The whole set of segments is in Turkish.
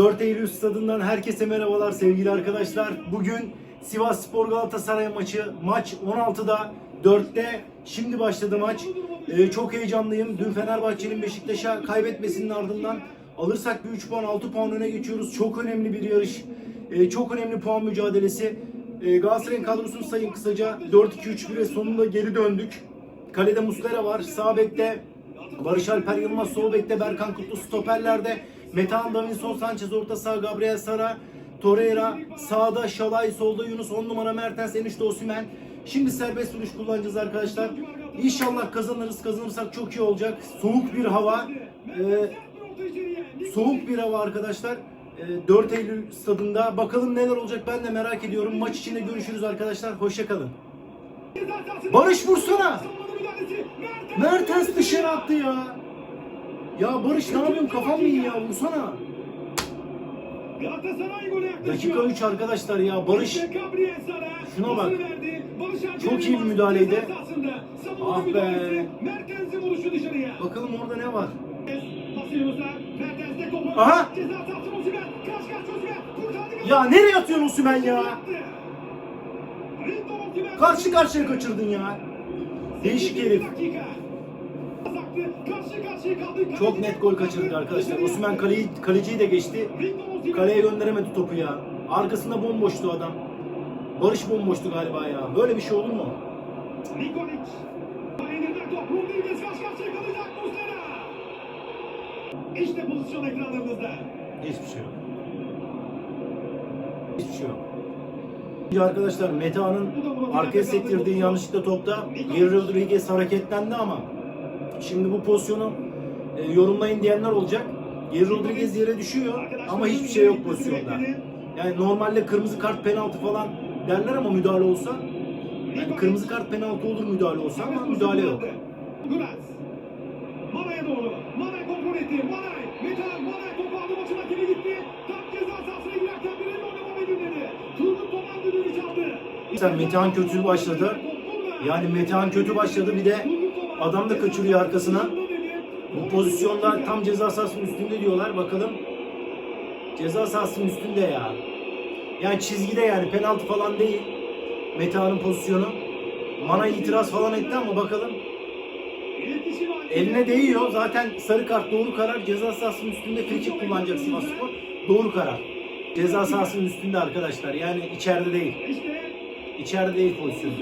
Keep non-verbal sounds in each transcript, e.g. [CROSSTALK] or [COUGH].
4 Eylül stadından herkese merhabalar sevgili arkadaşlar. Bugün Sivas Spor Galatasaray maçı. Maç 16'da 4'te şimdi başladı maç. Ee, çok heyecanlıyım. Dün Fenerbahçe'nin Beşiktaş'a kaybetmesinin ardından alırsak bir 3 puan 6 puan öne geçiyoruz. Çok önemli bir yarış. Ee, çok önemli puan mücadelesi. Ee, Galatasaray'ın kadrosunu sayın kısaca 4-2-3-1 ve sonunda geri döndük. Kalede Muslera var. Sağ bekte Barış Alper Yılmaz sol bekte Berkan Kutlu stoperlerde Metehan Davinson Sanchez orta saha Gabriel Sara Torreira sağda Şalay solda Yunus 10 numara Mertens enişte Osimhen Şimdi serbest vuruş kullanacağız arkadaşlar. İnşallah kazanırız. Kazanırsak çok iyi olacak. Soğuk bir hava. Ee, soğuk bir hava arkadaşlar. Ee, 4 Eylül stadında. Bakalım neler olacak ben de merak ediyorum. Maç içinde görüşürüz arkadaşlar. Hoşçakalın. Barış vursana. Mertens dışarı attı ya. Ya Barış ne yapıyorsun? Kafam mı iyi ya? Vursana. Dakika 3 arkadaşlar ya. Barış Şuna bak. Çok iyi bir müdahaleydi. Ah be. Mertens'in vuruşu dışarıya. bakalım orada ne var? Aha. Ya nereye atıyorsun Osimhen ya? Karşı karşıya kaçırdın ya. Değişik herif. Çok net gol kaçırdı arkadaşlar. Osimhen kaleyi, kaleciyi de geçti. Kaleye gönderemedi topu ya. Arkasında bomboştu adam. Barış bomboştu galiba ya. Böyle bir şey olur mu? Nikolic. İşte pozisyon ekranlarınızda. Hiçbir şey yok. Hiçbir şey yok. Arkadaşlar Meta'nın arkaya sektirdiği yanlışlıkla topta Geri Rodriguez hareketlendi ama şimdi bu pozisyonu e, yorumlayın diyenler olacak. Geri Rodriguez yere düşüyor ama hiçbir şey yok pozisyonda. Yani normalde kırmızı kart penaltı falan derler ama müdahale olsa yani kırmızı kart penaltı olur müdahale olsa ama müdahale yok. Mana'ya doğru. Mana kontrol etti. Manay. Metehan Manay topu aldı başına geri gitti. Tam ceza sahasına girerken bir el oynama belirledi. Turgut Toman düdüğünü çaldı. Metehan kötü başladı. Yani Metehan kötü başladı bir de adam da kaçırıyor arkasına. Bu pozisyonda tam ceza sahasının üstünde diyorlar. Bakalım. Ceza sahasının üstünde ya. Yani çizgide yani penaltı falan değil. Metehan'ın pozisyonu. Mana itiraz falan etti ama bakalım. Eline değiyor. Zaten sarı kart doğru karar. Ceza sahasının üstünde frikik kullanacak Sivasspor. Doğru karar. Ceza sahasının üstünde arkadaşlar. Yani içeride değil. İçeride değil pozisyon.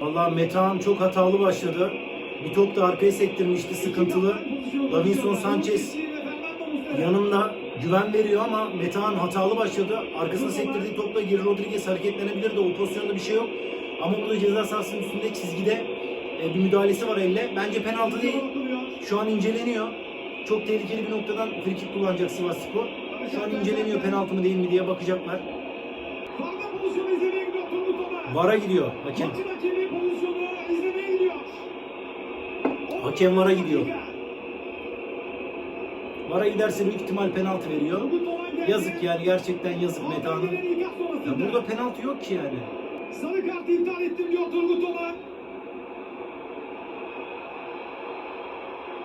Vallahi Metehan çok hatalı başladı. Bir top da arkaya sektirmişti sıkıntılı. Davinson Sanchez yanında güven veriyor ama Metehan hatalı başladı. Arkasına sektirdiği topla Geri Rodriguez hareketlenebilirdi. O pozisyonda bir şey yok. Ama burada ceza sahasının üstünde çizgide e, bir müdahalesi var elle. Bence penaltı değil. Şu an inceleniyor. Çok tehlikeli bir noktadan frikik kullanacak Sivas Spor. Şu an inceleniyor penaltı mı değil mi diye bakacaklar. Vara gidiyor hakem. Hakem VAR'a gidiyor. Vara giderse büyük ihtimal penaltı veriyor. Yazık yani gerçekten yazık Meta'nın. Ya burada penaltı yok ki yani. Sarı kart iptal ettim diyor Turgut Oman.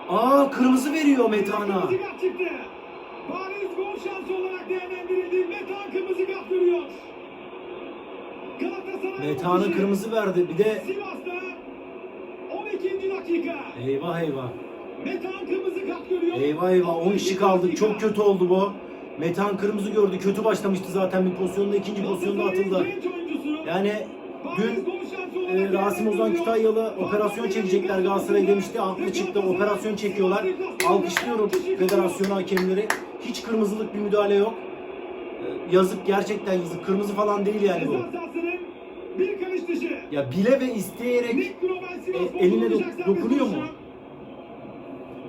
Aa kırmızı veriyor Meta'na. Kırmızı kart çıktı. Bariz gol şansı olarak değerlendirildi. Metan kırmızı kart görüyor. Maçı kırmızı verdi. Bir de Sivas'ta 12. dakika. Eyvah eyvah. Metan kırmızı kart görüyor. Eyvah eyvah 10 kişi kaldık. Çok kötü oldu bu. Metan kırmızı gördü. Kötü başlamıştı zaten bir pozisyonda. ikinci pozisyonda atıldı. Yani dün e, Rasim Ozan Kütahyalı operasyon çekecekler Galatasaray demişti. Haklı çıktı. Operasyon çekiyorlar. Alkışlıyorum federasyonu hakemleri. Hiç kırmızılık bir müdahale yok. E, yazık gerçekten yazık. Kırmızı falan değil yani bu. Ceza sahasının bir karış dışı. Ya bile ve isteyerek E, eline olacak dokunuyor mu?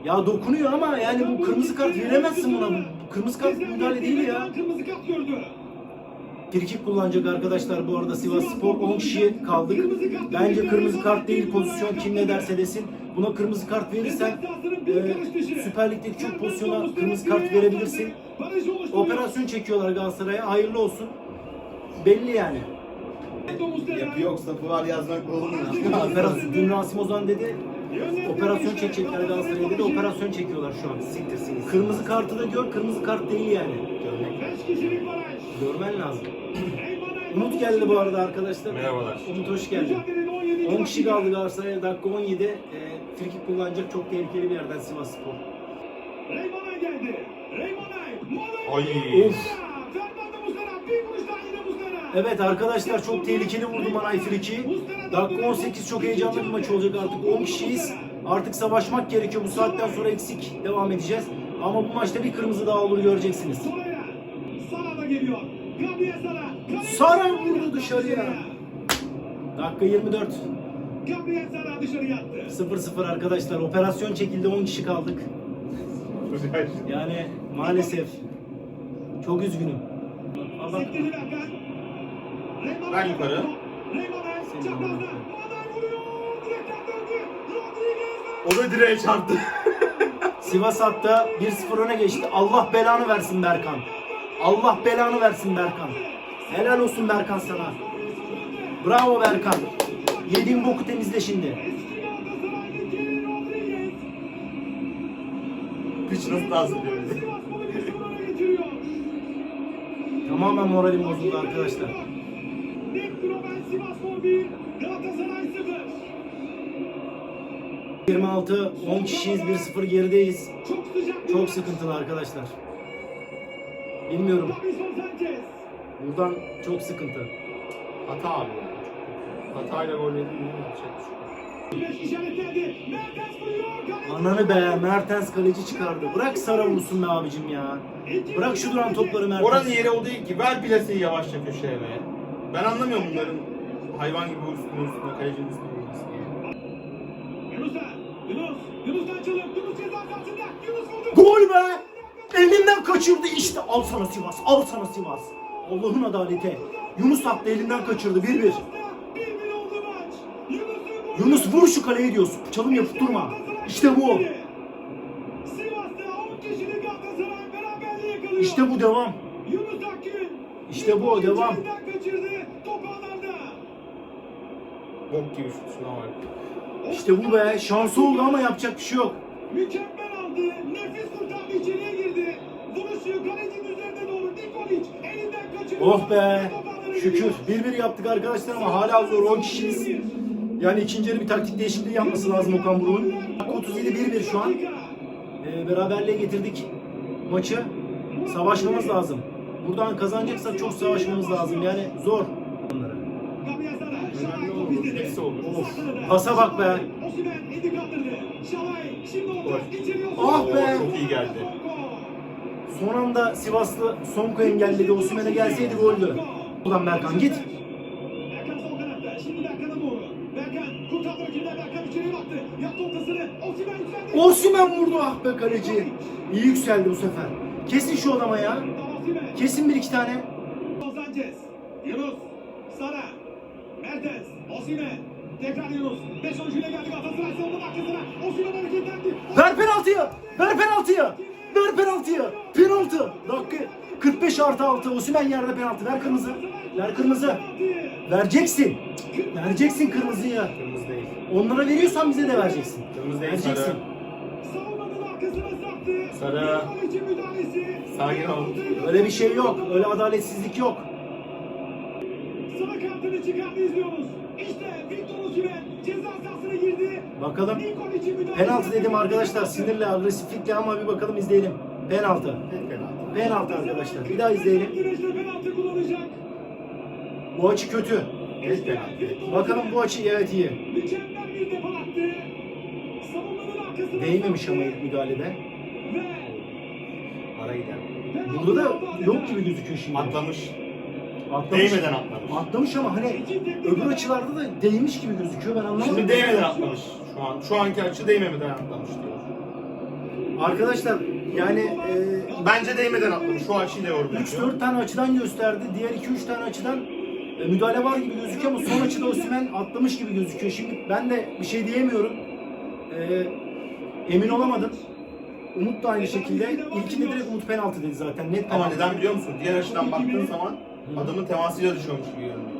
ya dokunuyor ama yani bu kırmızı kart veremezsin buna. Bu kırmızı kart müdahale değil ya. Kırmızı kart gördü. Frikik kullanacak arkadaşlar bu arada Sivas Spor 10 kişi kaldık. Bence kırmızı kart değil pozisyon kim ne derse desin. Buna kırmızı kart verirsen e, Süper Lig'deki çok pozisyona kırmızı kart verebilirsin. Operasyon çekiyorlar Galatasaray'a hayırlı olsun. Belli yani. Yapı yoksa fuar yazmak olmuyor. [LAUGHS] Operasyon, dün Rasim Ozan dedi operasyon çekecekler Galatasaray'a dedi operasyon çekiyorlar şu an. Siktirsin. Kırmızı kartı da gör kırmızı kart değil yani. Görmek Görmen lazım. Umut geldi bu arada arkadaşlar. Merhabalar. Umut hoş geldin. 10 kişi kaldı Galatasaray'a. Dakika 17. E, frikik kullanacak çok tehlikeli bir yerden Sivas Spor. Reymanay geldi. Reymanay. Ay. Of. Evet arkadaşlar çok tehlikeli vurdu Manay friki. Dakika 18 çok heyecanlı bir maç olacak artık 10 kişiyiz. Artık savaşmak gerekiyor. Bu saatten sonra eksik devam edeceğiz. Ama bu maçta bir kırmızı daha olur göreceksiniz. Sara da geliyor. Sara. Vurdu dışarıya. Dakika 24. Gabriel Sara dışarı yattı. 0-0 arkadaşlar. Operasyon çekildi 10 kişi kaldık. Yani maalesef. Çok üzgünüm. Allah Ben yukarı. O da direğe çarptı. [LAUGHS] Sivas hatta 1-0 öne geçti. Allah belanı versin Berkan. Allah belanı versin Berkan. Helal olsun Berkan sana. Bravo Berkan. Yediğin boku temizle şimdi. Piç nasıl dans ediyor? Sivasspor'u 1-0 öne getiriyor. Tamamen moralim bozuldu arkadaşlar. Net Global Sivasspor 1, Galatasaray 0. 26, 10 kişiyiz, 1-0 gerideyiz. Çok sıkıntılı arkadaşlar. Bilmiyorum. Buradan çok sıkıntı. Hata abi. Hatayla gol yedin mi? Yapacak bir şey. Ananı be Mertens kaleci çıkardı. Bırak vursun be abicim ya. Bırak şu duran topları Mertens. Oranın yeri o değil ki. Ver plaseyi yavaşça köşeye be. Ben anlamıyorum bunların hayvan gibi üstüne üstüne kalecinin üstüne vurmasını. Yunus'a. Yunus. Yunus'tan çalıp. Yunus ceza sahasında. Yunus vurdu. Gol be! Elinden kaçırdı işte. Al sana Sivas, al sana Sivas. Allah'ın adaleti. Yunus attı elinden kaçırdı 1-1. 1-1 oldu maç. Yunus'un golü. Yunus vur şu kaleye diyorsun. Çalım yapıp durma. İşte bu. Sivas'ta 10 kişilik Galatasaray beraberliği yakalıyor. İşte bu devam. Yunus Akgün. İşte bu, devam. içeriden kaçırdı. Top ağlarda. Bok gibi şut şuna bak. İşte bu be. Şansı oldu ama yapacak bir şey yok. Mükemmel aldı. Nefis kurtardı içeriye girdi. Vuruşu kalecinin üzerine doğru. Nikolic elinden kaçırdı. Oh be. Şükür. gidiyor. 1-1 yaptık arkadaşlar ama hala zor 10 kişiyiz. Yani ikinci yarı bir taktik değişikliği yapması lazım Okan Buruk'un. 37 1-1 şu an. Ee, beraberliğe getirdik maçı. Savaşmamız lazım. Buradan kazanacaksak çok savaşmamız lazım. Yani zor. Gabriel Önemli top olur. Pasa bak be. Ah be. Çok iyi geldi. Son anda Sivaslı Sonko engelledi. Osimhen'e gelseydi goldü. Buradan Berkan git. Berkan sol kanatta. Şimdi Berkan'a doğru. Berkan kurtardı rakibinden Berkan içeriye baktı. Yaptı ortasını. Osimhen yükseldi. Osimhen vurdu ah be kaleci. İyi yükseldi bu sefer. Kesin şu adama ya. Kesin bir iki tane. Sanchez. Yunus. Sara. Mertens. Osimhen. Tekrar Yunus. 5 oyuncuyla geldi Galatasaray savunma arkasına. Osimhen hareketlendi. Ver penaltıyı. Ver penaltıyı. Ver penaltıyı. Penaltı. Dakika 45 artı 6. Osimhen yerde penaltı. Ver kırmızı. Ver kırmızı. Vereceksin. Vereceksin kırmızıyı. Kırmızı değil. Onlara veriyorsan bize de vereceksin. Kırmızı değil Vereceksin. sarı. Sarı. Sakin ol. Öyle bir şey yok. Öyle adaletsizlik yok. Kartını çıkardı izliyoruz. İşte Victor Osimhen ceza sahasına girdi. Bakalım. Penaltı dedim arkadaşlar. Sinirle, agresiflikle ama bir bakalım izleyelim. Penaltı. Penaltı. Penaltı arkadaşlar. Bir daha izleyelim. Penaltı kullanacak. Bu açı kötü. Penaltı. Bakalım bu açı evet iyi. Mükemmel bir defa attı. Savunmanın arkasına Değmemiş ama ilk müdahalede. Ve Ara gider. Burada da yok gibi gözüküyor şimdi. Atlamış. Atlamış. Değmeden atlamış. Atlamış ama hani öbür açılarda da değmiş gibi gözüküyor ben anlamadım. Şimdi değmeden atlamış. Şu an şu anki açı değmemeden atlamış diyor. Arkadaşlar yani e, Bence değmeden atlamış. Şu açıyla yorumluyor. 3-4 tane açıdan gösterdi. Diğer 2-3 tane açıdan e, müdahale var gibi gözüküyor ama son açıda Osimhen atlamış gibi gözüküyor. Şimdi ben de bir şey diyemiyorum. E, emin olamadım. Umut da aynı şekilde. İlkinde direkt Umut penaltı dedi zaten. Net Ama penaltı. neden biliyor musun? Diğer açıdan baktığın zaman adamın temasıyla düşüyormuş gibi görünüyor.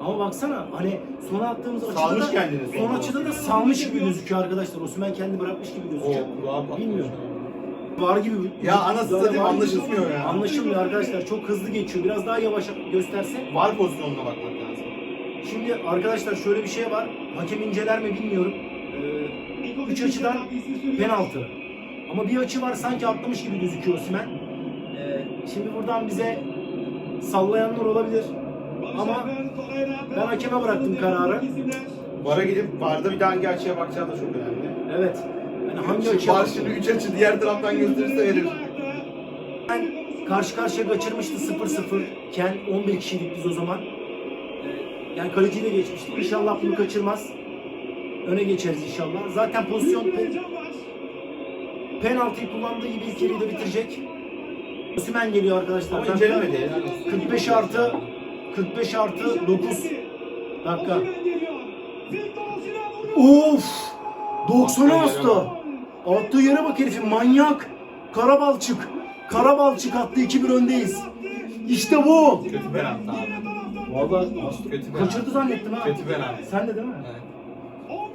Ama baksana hani sona attığımız açıda Salmış da, kendini son açıda da salmış gibi gözüküyor arkadaşlar. Osimhen kendi bırakmış gibi gözüküyor. O kulağa patlamış. Bilmiyorum. Var gibi. Ya anasını Böyle satayım var. anlaşılmıyor ya. Anlaşılmıyor arkadaşlar. Çok hızlı geçiyor. Biraz daha yavaş gösterse. Var pozisyonuna bakmak lazım. Şimdi arkadaşlar şöyle bir şey var. Hakem inceler mi bilmiyorum. Ee, üç açıdan penaltı. Ama bir açı var sanki atlamış gibi gözüküyor Osimhen. Ee, şimdi buradan bize sallayanlar olabilir. Ama ben hakeme bıraktım kararı. Vara gidip Varda bir daha hangi açıya bakacağı da çok önemli. Evet. Yani hangi açıya Var şimdi 3 açı diğer taraftan gösterirse verir. Ben karşı karşıya kaçırmıştı 0-0 iken 11 kişiydik biz o zaman. Ee, Yani kaleciyle geçmiştik. İnşallah bunu kaçırmaz. Öne geçeriz inşallah. Zaten pozisyon pe- penaltıyı kullandığı gibi ilk yarıyı da bitirecek. Osimhen geliyor arkadaşlar. Ama incelemedi yani. 45 artı 45 artı 9 dakika. Of! 90'a astı. Attığı yere bak herifin manyak. Karabalçık. Karabalçık attı 2-1 öndeyiz. İşte bu. Kötü penaltı abi. Penaltı. Kaçırdı zannettim ha. Kötü penaltı. Sen de değil mi? Evet.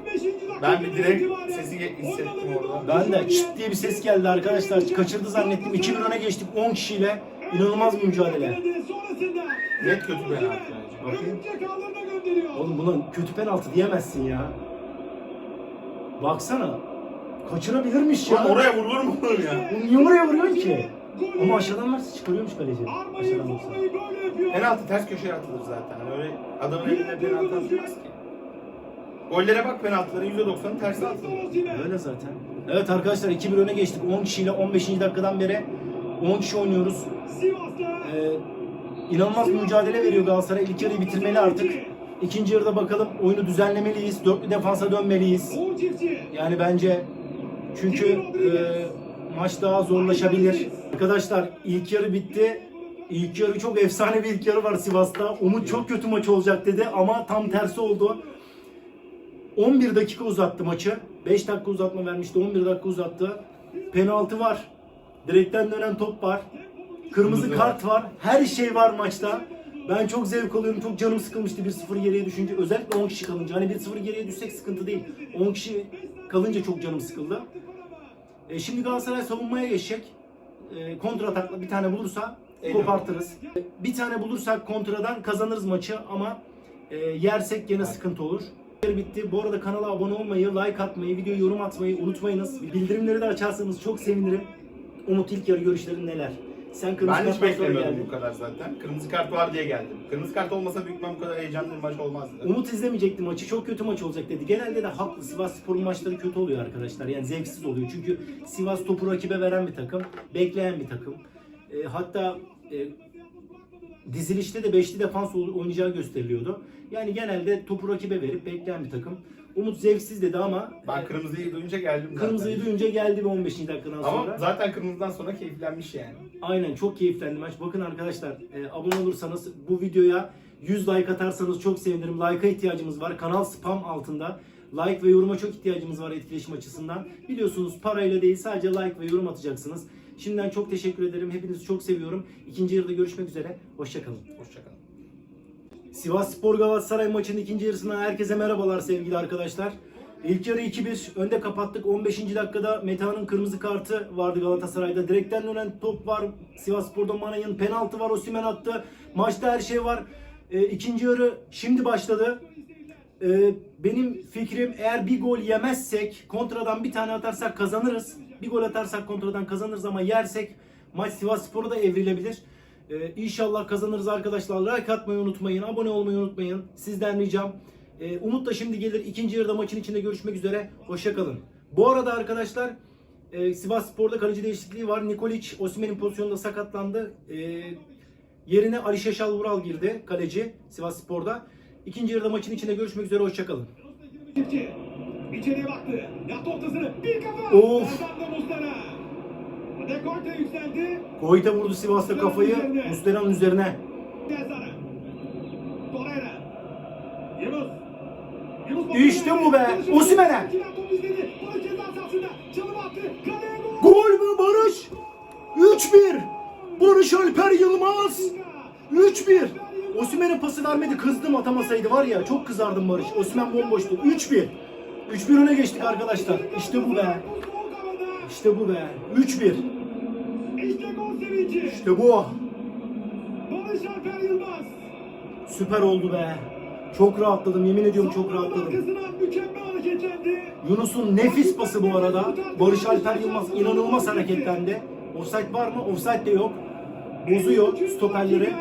15. dakika Ben bir direkt sesi hissettim orada. Ben de çıt diye bir ses geldi arkadaşlar. Kaçırdı zannettim. 2-1 öne geçtik 10 kişiyle. İnanılmaz bir mücadele. Sonrasında Net kötü penaltı bence. Oğlum buna kötü penaltı diyemezsin ya. Baksana. Kaçırabilirmiş ya. Oğlum oraya vurulur mu oğlum ya? Bunu niye oraya vuruyorsun ki? Ama aşağıdan varsa çıkarıyormuş kaleci. Aşağıdan varsa. Penaltı ters köşeye atılır zaten. Hani öyle adamın eline penaltı atılmaz ki. Gollere bak penaltıların %90'ı tersi atılıyor. Öyle zaten. Evet arkadaşlar 2-1 öne geçtik. 10 kişiyle 15. dakikadan beri 10 kişi oynuyoruz. Ee, inanılmaz bir mücadele veriyor Galatasaray. İlk yarıyı bitirmeli artık. İkinci yarıda bakalım oyunu düzenlemeliyiz. Dörtlü defansa dönmeliyiz. Yani bence çünkü e, maç daha zorlaşabilir. Arkadaşlar ilk yarı bitti. İlk yarı çok efsane bir ilk yarı var Sivas'ta. Umut çok kötü maç olacak dedi ama tam tersi oldu. 11 dakika uzattı maçı. 5 dakika uzatma vermişti. 11 dakika uzattı. Penaltı var. Direkten dönen top var. Kırmızı kart var. Her şey var maçta. Ben çok zevk alıyorum. Çok canım sıkılmıştı 1-0 geriye düşünce. Özellikle 10 kişi kalınca. Hani 1-0 geriye düşsek sıkıntı değil. 10 kişi kalınca çok canım sıkıldı. E, şimdi Galatasaray savunmaya geçecek. E, kontra atakla bir tane bulursa Eyvallah. kopartırız. Bir tane bulursak kontradan kazanırız maçı ama e, yersek gene sıkıntı olur. Bitti. Bu arada kanala abone olmayı, like atmayı, videoya yorum atmayı unutmayınız. Bildirimleri de açarsanız çok sevinirim. Umut ilk yarı görüşlerin neler? Sen kırmızı Ben hiç karttan sonra beklemiyordum bu kadar zaten. Kırmızı kart var diye geldim. Kırmızı kart olmasa büyük ihtimal bu kadar heyecanlı bir maç olmazdı. Umut izlemeyecekti maçı. Çok kötü maç olacak dedi. Genelde de haklı. Sivas Spor'un maçları kötü oluyor arkadaşlar. Yani zevksiz oluyor. Çünkü Sivas topu rakibe veren bir takım. Bekleyen bir takım. E, hatta e, dizilişte de beşli defans oynayacağı gösteriliyordu. Yani genelde topu rakibe verip bekleyen bir takım. Umut zevksiz dedi ama Ben kırmızıyı duyunca geldim zaten. kırmızıyı duyunca geldi ve 15. dakikadan sonra. Ama zaten kırmızıdan sonra keyiflenmiş yani. Aynen çok keyiflendi maç. Bakın arkadaşlar e, abone olursanız bu videoya 100 like atarsanız çok sevinirim. Like'a ihtiyacımız var. Kanal spam altında. Like ve yoruma çok ihtiyacımız var etkileşim açısından. Biliyorsunuz parayla değil sadece like ve yorum atacaksınız. Şimdiden çok teşekkür ederim. Hepinizi çok seviyorum. İkinci yarıda görüşmek üzere. Hoşçakalın. Hoşçakalın. Sivas Spor Galatasaray maçının ikinci yarısından herkese merhabalar sevgili arkadaşlar. İlk yarı 2-1 önde kapattık. 15. dakikada Meta'nın kırmızı kartı vardı Galatasaray'da. Direkten dönen top var. Sivas Spor'da Manay'ın penaltı var. Osimhen attı. Maçta her şey var. E, ikinci yarı şimdi başladı. E, benim fikrim eğer bir gol yemezsek kontradan bir tane atarsak kazanırız. Bir gol atarsak kontradan kazanırız ama yersek maç Sivas Spor'a da evrilebilir. Ee, inşallah kazanırız arkadaşlar. Like atmayı unutmayın. Abone olmayı unutmayın. Sizden ricam. Ee, Umut da şimdi gelir. İkinci yarıda maçın içinde görüşmek üzere. Hoşçakalın. Bu arada arkadaşlar e, Sivas Spor'da kaleci değişikliği var. Nikolic Osimhen'in pozisyonunda sakatlandı. Ee, yerine Ali Şaşal Vural girdi. Kaleci Sivas Spor'da. İkinci yarıda maçın içinde görüşmek üzere. Hoşçakalın. İçeriye baktı. Yaptı ortasını. Bir kafa. Of. Serdar Muslera. Dekorte yükseldi. Koyta vurdu Sivas'ta kafayı. Muslera'nın üzerine. Yazara. Torreira. Yunus. Yunus İşte bu be. Osimhen'e. Gol mü Barış? 3-1. Barış Alper Yılmaz. 3-1. Osimhen'e pası vermedi. Kızdım atamasaydı var ya. Çok kızardım Barış. Osimhen bomboştu. 3-1. 3-1 öne geçtik arkadaşlar. İşte bu be. İşte bu be. 3-1. İşte gol sevinci. İşte bu. Barış Alper Yılmaz. Süper oldu be. Çok rahatladım. Yemin ediyorum çok rahatladım. Yunus'un nefis pası bu arada. Barış Alper Yılmaz inanılmaz hareketlendi. Offside var mı? Offside de yok. Bozuyor stoperleri.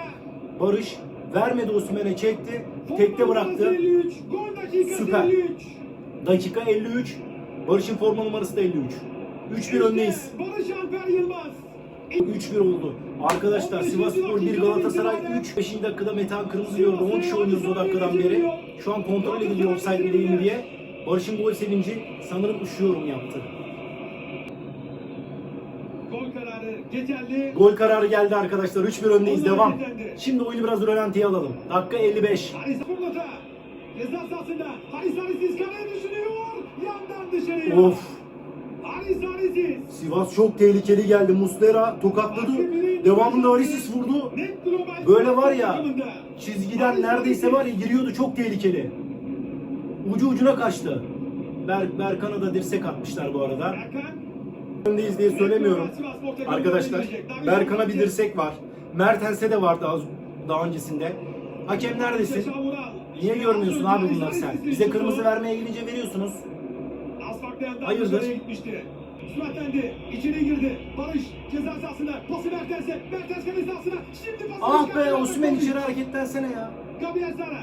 Barış vermedi Osimhen'e çekti. Tekte bıraktı. 53, Gol dakikası Süper. 53. Dakika 53. Barış'ın forma numarası da 53. 3-1 öndeyiz. Barış Alper Yılmaz. 3-1 oldu. Arkadaşlar Sivasspor 1 Galatasaray 3. 5. dakikada Metehan Kırmızı gördü. 10 kişi oynuyoruz o dakikadan beri. Şu an kontrol ediliyor offside mi değil mi diye. Barış'ın gol sevinci sanırım üşüyorum yaptı. Gol kararı geçerli. Gol kararı geldi arkadaşlar. 3-1 öndeyiz. Devam. Şimdi oyunu biraz rölantiye alalım. Dakika 55. Haris Fırlata. Ceza sahasında. Haris Haris'iz kaleye düşünüyor. Dışarıya. Of. Sivas çok tehlikeli geldi. Muslera tokatladı. Devamında Arisis vurdu. Böyle var ya. Çizgiden neredeyse var ya giriyordu. Çok tehlikeli. Ucu ucuna kaçtı. Ber Berkan'a da dirsek atmışlar bu arada. Öndeyiz diye söylemiyorum. Arkadaşlar Berkan'a bir dirsek var. Mertens'e de vardı az daha öncesinde. Hakem neredesin? Niye görmüyorsun abi bunları sen? Bize kırmızı vermeye gelince veriyorsunuz. Hayırdır? Süratlendi. İçeri girdi. Barış ceza sahasında. Pası Mertens'e. Mertens kale sahasına. Şimdi pası. Ah be Osman içeri hareketlensene ya. Gabriel Sara.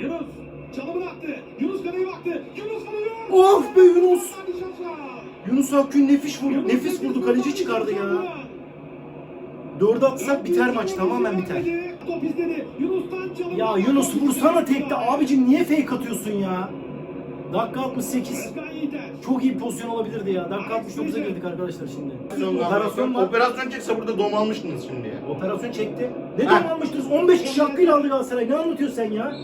Yunus. Çalımını attı. Yunus kaleye baktı. Yunus vuruyor. Of be Yunus. Yunus Akgün nefis vurdu. Yunus Nefis vurdu. Kaleci çıkardı ya. Dördü atsak biter maç. Tamamen biter. Top izledi. Yunus'tan çalımı. Ya Yunus vursana tekte. Abicim niye fake atıyorsun ya? Dakika 68. Özkan Yiğiter. Çok iyi pozisyon olabilirdi ya. Dakika 69'a girdik arkadaşlar şimdi. Operasyon var. operasyon çıksa burada dom almıştınız şimdi ya. Operasyon çekti. Ne almıştınız? 15 kişi hakkıyla aldı Galatasaray. Ne anlatıyorsun sen ya?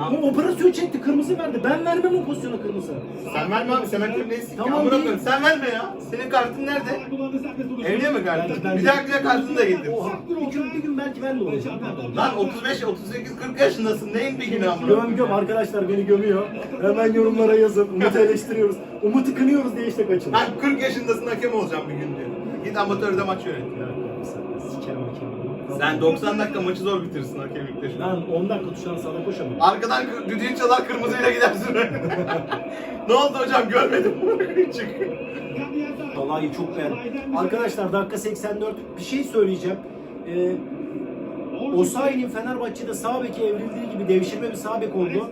Ama operasyon çekti. Kırmızı verdi. Ben vermem o pozisyona kırmızı. Sen verme abi, sen hakem değilsin. Tamam, Tamam, değil. bırakın. Sen verme ya. Senin kartın nerede? Evliye mi kartın? Ben- ben- Bir dahakine kartını da getir. Oha. Bir gün, bir gün belki ben de olacağım. Lan 35, 38, 40 yaşındasın. Neyin bir günü amına? Göm göm arkadaşlar beni gömüyor. Hemen yorumlara yazın. Umut'u eleştiriyoruz. Umut'u kınıyoruz diye işte kaçın. Lan 40 yaşındasın hakem olacağım bir gün diyor. Git amatörde maç yönet. Ya, Sikerim hakemi. Sen 90 dakika maçı zor bitirsin hakemlikte şu an. Ben 10 dakika tuştan sağda koşamam. Arkadan kı- çalar kırmızıyla gidersin. [LAUGHS] ne oldu hocam görmedim. [LAUGHS] Çık. Vallahi çok beğendim. Arkadaşlar dakika 84 bir şey söyleyeceğim. Ee, Osayi'nin Fenerbahçe'de sağ beki evrildiği gibi devşirme bir sağ bek oldu.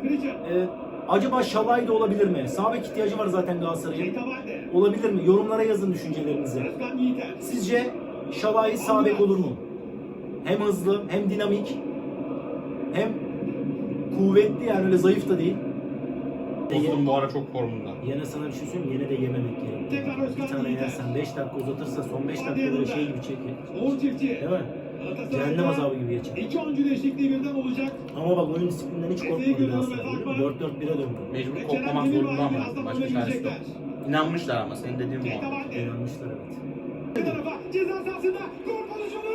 Ee, acaba Şalay da olabilir mi? Sağ bek ihtiyacı var zaten Galatasaray'ın. Olabilir mi? Yorumlara yazın düşüncelerinizi. Sizce Şalay sağ bek olur mu? Hem hızlı, hem dinamik, hem kuvvetli yani öyle zayıf da değil. Dostum bu ara çok formunda. Yine sana bir şey söyleyeyim? Yine de yememek gerekiyor. Bir tane yersen 5 dakika uzatırsa son 5 dakika böyle şey gibi çekiyor. Oğuz Çiftçi. Değil mi? Cehennem azabı gibi geçer. İki oyuncu değişikliği birden olacak. Ama bak oyun disiplinden hiç korkmadı Galatasaray. 4-4-1'e döndü. Mecbur koklamak zorunda ama başka çaresi yok. İnanmışlar ama senin dediğin bu. İnanmışlar evet. Bir tarafa ceza sahasında gol pozisyonu.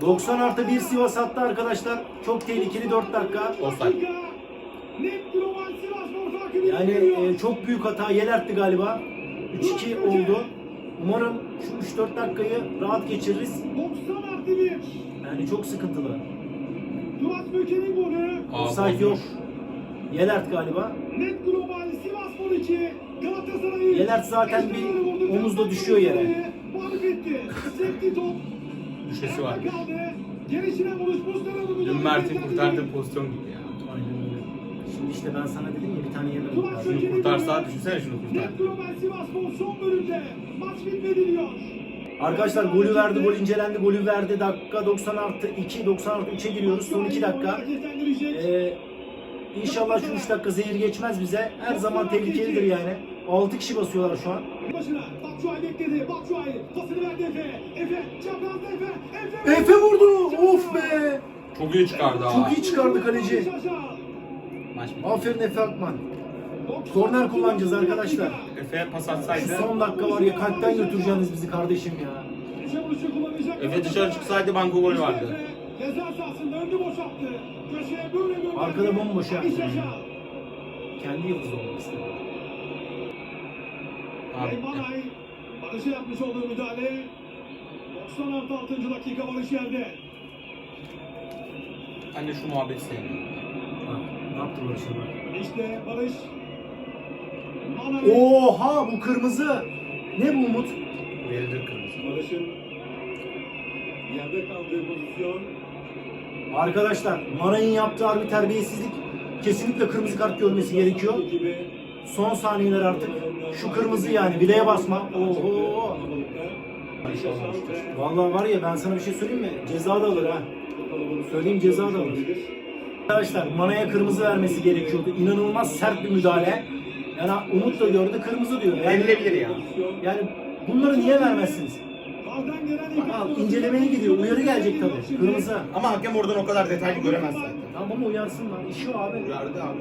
90 artı 1 Sivas attı arkadaşlar. Çok tehlikeli 4 dakika. Offside. Yani e, çok büyük hata Yelert'ti galiba. 3-2 oldu. Umarım şu 3-4 dakikayı rahat geçiririz. 90 artı 1. Yani çok sıkıntılı. Duat Böke'nin golü. Offside yok. Yelert galiba. Net global Sivasspor 2. Galatasaray'ı. Yelert zaten bir omuzla düşüyor yere. Mağlup etti. Sekti top. Düşesi var. Dün Mert'in kurtardığı pozisyon gibi ya. Aynen öyle. Şimdi işte ben sana dedim ya bir tane yemedim. Duat Şunu kurtarsa düşünsene şunu kurtar. Son bölümde. Maç bitmedi diyor. Arkadaşlar golü verdi, gol incelendi, golü verdi. Dakika 90 artı 2, 90 artı 3'e giriyoruz. Son 2 dakika. Ee, inşallah şu 3 dakika zehir geçmez bize. Her zaman tehlikelidir yani. 6 kişi basıyorlar şu an. Batshuayi bekledi. Batshuayi pasını verdi Efe. Efe çaprazda Efe. Efe, Efe vurdu! Of be! Çok iyi çıkardı ha. Çok iyi çıkardı kaleci. Maç bitti. Aferin Efe Akman. Korner kullanacağız arkadaşlar. Efe'ye pas Şu atsaydı. son dakika var ya kalpten götüreceğiniz bizi kardeşim ya. Efe dışarı çıksaydı banko golü vardı. Ceza sahasında önünü boşalttı. Köşeye böyle gönderdi. Arkada bomboş ya. Kendi yıldızı olmak istedi. Abi. Barış'a yapmış olduğu müdahale 96. dakika Barış yerde. Ben de şu muhabbeti sevmiyorum. Ne yaptı Barış'a bak. İşte Barış Oha bu kırmızı. Ne bu Umut? Verilir kırmızı. Barış'ın yerde kaldığı pozisyon Arkadaşlar Manay'ın yaptığı harbi terbiyesizlik kesinlikle kırmızı kart görmesi gerekiyor. gibi Son saniyeler artık. Şu kırmızı yani bileye basma. Oho. Vallahi var ya ben sana bir şey söyleyeyim mi? Ceza da alır ha. Söyleyeyim ceza da alır. Arkadaşlar Mana'ya kırmızı vermesi gerekiyordu. İnanılmaz sert bir müdahale. Yani Umut da gördü kırmızı diyor. Yani, Verilebilir ya. yani bunları niye vermezsiniz? Al, incelemeye gidiyor. Uyarı gelecek tabii. Kırmızı. Ama hakem oradan o kadar detaylı göremez zaten. Tamam ama uyarsınlar. İşi o abi. Uyardı abi.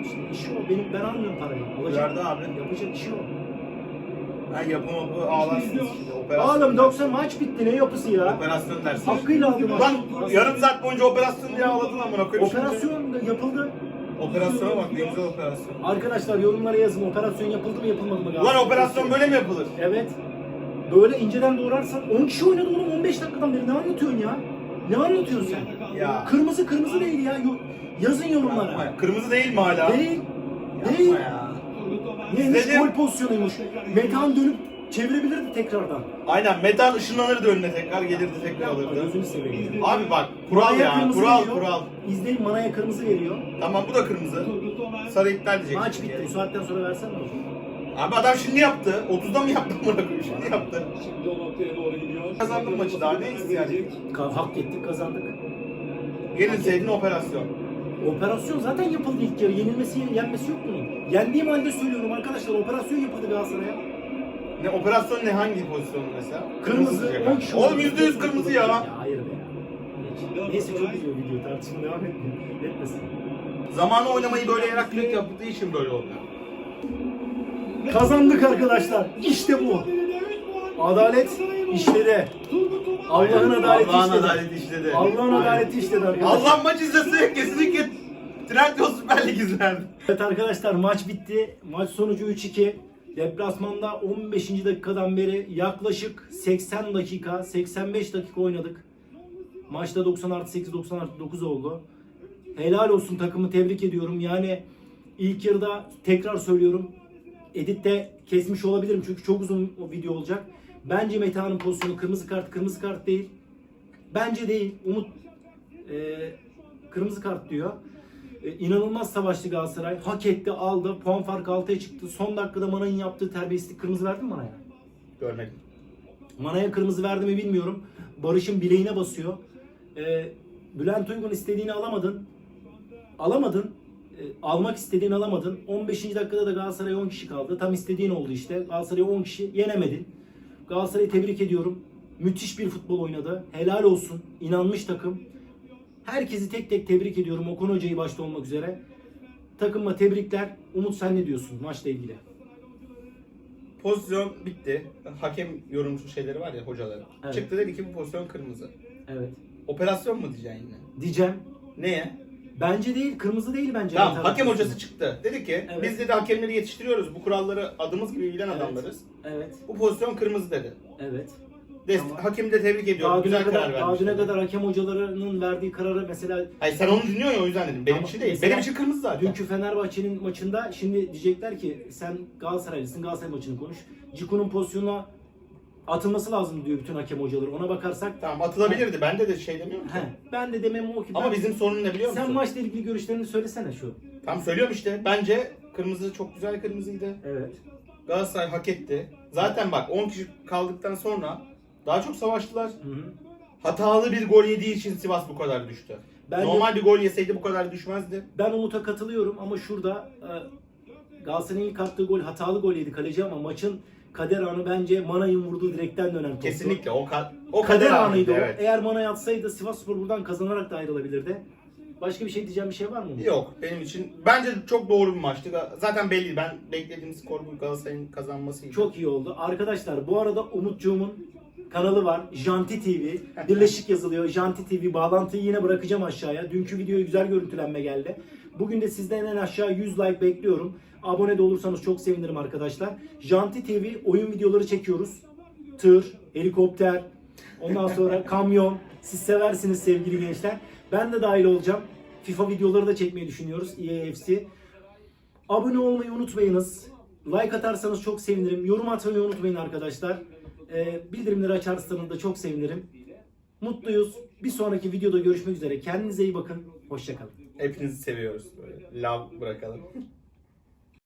Ha, işte işi o. Benim, ben almıyorum parayı. Alacak. Uyardı abi. Yapacak işi o. Ben yapı mapı ağlarsınız şimdi. Operasyon Oğlum 90 maç bitti. Ne yapısı ya? Operasyon dersin. Hakkıyla aldı maç. Lan yarım saat boyunca operasyon diye ağladın amına koyayım. şimdi. Operasyon yapıldı. Operasyona bak ne güzel operasyon. Arkadaşlar yorumlara yazın. Operasyon yapıldı mı yapılmadı mı? Ulan operasyon böyle mi yapılır? Evet. Böyle inceden doğrarsan 10 kişi oynadı oğlum 15 dakikadan beri ne anlatıyorsun ya? Ne anlatıyorsun sen? Ya. Kırmızı kırmızı değil ya. Yo- Yazın yorumlara. Kırmızı değil mi hala? Değil. Değil. Neymiş Dedim. gol pozisyonuymuş. Metan dönüp çevirebilirdi tekrardan. Aynen metal ışınlanırdı önüne tekrar gelirdi tekrar alırdı. gözünü seveyim. Abi bak kural Manaya ya kırmızı kural veriyor. kural. İzleyin Mana'ya kırmızı veriyor. Tamam bu da kırmızı. Sarı iptal diyecek. Maç bitti. Bu saatten sonra versene olur. Abi adam şimdi yaptı. 30'da mı yaptı koyayım şimdi yaptı. Şimdi o noktaya doğru gidiyor. Kazandın maçı daha ne istiyorsun? Ka- Hak ettik kazandık. Yenilseydin operasyon. Operasyon zaten yapıldı ilk yarı. Yenilmesi, yenmesi yok bunun. Yendiğim halde söylüyorum arkadaşlar. Operasyon yapıldı Galatasaray'a. Ne operasyon ne hangi pozisyon mesela? Kırmızı. diyecek 10 abi. kişi Oğlum oynadı. %100 kırmızı ya. Ya hayır be. Geç. Neyse çok güzel video. Tartışma devam etmiyor. Etmesin. Zamanı oynamayı böyle yarak yaptığı için böyle oldu. Kazandık arkadaşlar. İşte bu. Adalet işledi. Allah'ın adaleti Allah'ın işledi. adaleti işledi. Allah'ın adaleti işledi arkadaşlar. Allah maç izlese kesinlikle Trendyol Süper Lig izlerdi. Evet arkadaşlar maç bitti. Maç sonucu 3-2. Deplasmanda 15. dakikadan beri yaklaşık 80 dakika, 85 dakika oynadık. Maçta 90 artı 8, 90 artı 9 oldu. Helal olsun takımı tebrik ediyorum. Yani ilk yarıda tekrar söylüyorum. Editte kesmiş olabilirim çünkü çok uzun o video olacak. Bence Meta'nın pozisyonu kırmızı kart, kırmızı kart değil. Bence değil. Umut e, kırmızı kart diyor. E, inanılmaz savaştı Galatasaray. Hak etti, aldı. Puan farkı 6'ya çıktı. Son dakikada Manay'ın yaptığı terbiyesizlik kırmızı verdi mi Manay'a? Görmedim. Manay'a kırmızı verdi mi bilmiyorum. Barış'ın bileğine basıyor. E, Bülent Uygun istediğini alamadın. Alamadın. E, almak istediğini alamadın. 15. dakikada da Galatasaray 10 kişi kaldı. Tam istediğin oldu işte. Galatasaray 10 kişi yenemedin. Galatasaray'ı tebrik ediyorum. Müthiş bir futbol oynadı. Helal olsun. İnanmış takım. Herkesi tek tek tebrik ediyorum. Okan Hoca'yı başta olmak üzere. Takıma tebrikler. Umut sen ne diyorsun maçla ilgili? Pozisyon bitti. Hakem yorumcu şeyleri var ya hocaları. Evet. Çıktı dedi ki bu pozisyon kırmızı. Evet. Operasyon mu diyeceksin yine? Diyeceğim. Neye? Bence değil. Kırmızı değil bence. Tamam Metal hakem hocası çıktı. Dedi ki Evet. biz dedi hakemleri yetiştiriyoruz. Bu kuralları adımız gibi bilen Evet. adamlarız. Evet. Bu pozisyon kırmızı dedi. Evet. Dest- Tamam. Hakemi de tebrik ediyorum. Daha düne Güzel kadar, karar daha vermiş. düne dedi. kadar hakem hocalarının verdiği kararı mesela Hayır sen onu dinliyorsun ya o yüzden dedim. Benim Ama için değil. mesela Benim için kırmızı zaten. dünkü Fenerbahçe'nin maçında şimdi diyecekler ki sen Galatasaraylısın Galatasaray maçını konuş. Ciku'nun pozisyonuna atılması lazım diyor bütün hakem hocaları. Ona bakarsak Tamam atılabilirdi. Bende de şey demiyorum ki. he, ben de demem o ki Ama ben- bizim sorun ne biliyor musun? sen maçla ilgili görüşlerini söylesene şu. Tam söylüyorum işte. Bence kırmızı çok güzel kırmızıydı. Evet. Galatasaray hak etti. Zaten bak 10 kişi kaldıktan sonra daha çok savaştılar. Hı hı. Hatalı bir gol yediği için Sivas bu kadar düştü. Bence- Normal bir gol yeseydi bu kadar düşmezdi. Ben Umut'a katılıyorum ama şurada e, Galatasaray'ın ilk attığı gol hatalı gol yedi kaleci ama maçın kader anı bence Manay'ın vurduğu direkten dönen toptu. Kesinlikle o, ka- o kader, kader anıydı o. Evet. Eğer Manay atsaydı Sivasspor buradan kazanarak da ayrılabilirdi. Başka bir şey diyeceğim bir şey var mı? Yok benim için bence çok doğru bir maçtı. Zaten belli. Ben beklediğim skor bu Galatasaray'ın kazanmasıydı. Çok iyi oldu. Arkadaşlar bu arada Umutcuğumun kanalı var. Janti TV. Birleşik yazılıyor. Janti TV. Bağlantıyı yine bırakacağım aşağıya. Dünkü videoya güzel görüntülenme geldi. Bugün de sizden en aşağı 100 like bekliyorum. Abone de olursanız çok sevinirim arkadaşlar. Janti TV oyun videoları çekiyoruz. Tır, helikopter, ondan sonra [LAUGHS] kamyon. Siz seversiniz sevgili gençler. Ben de dahil olacağım. FIFA videoları da çekmeyi düşünüyoruz. EAFC. Abone olmayı unutmayınız. Like atarsanız çok sevinirim. Yorum atmayı unutmayın arkadaşlar. Ee, bildirimleri açarsanız da çok sevinirim. Mutluyuz. Bir sonraki videoda görüşmek üzere. Kendinize iyi bakın. Hoşçakalın. Hepinizi seviyoruz böyle. Love bırakalım. [LAUGHS]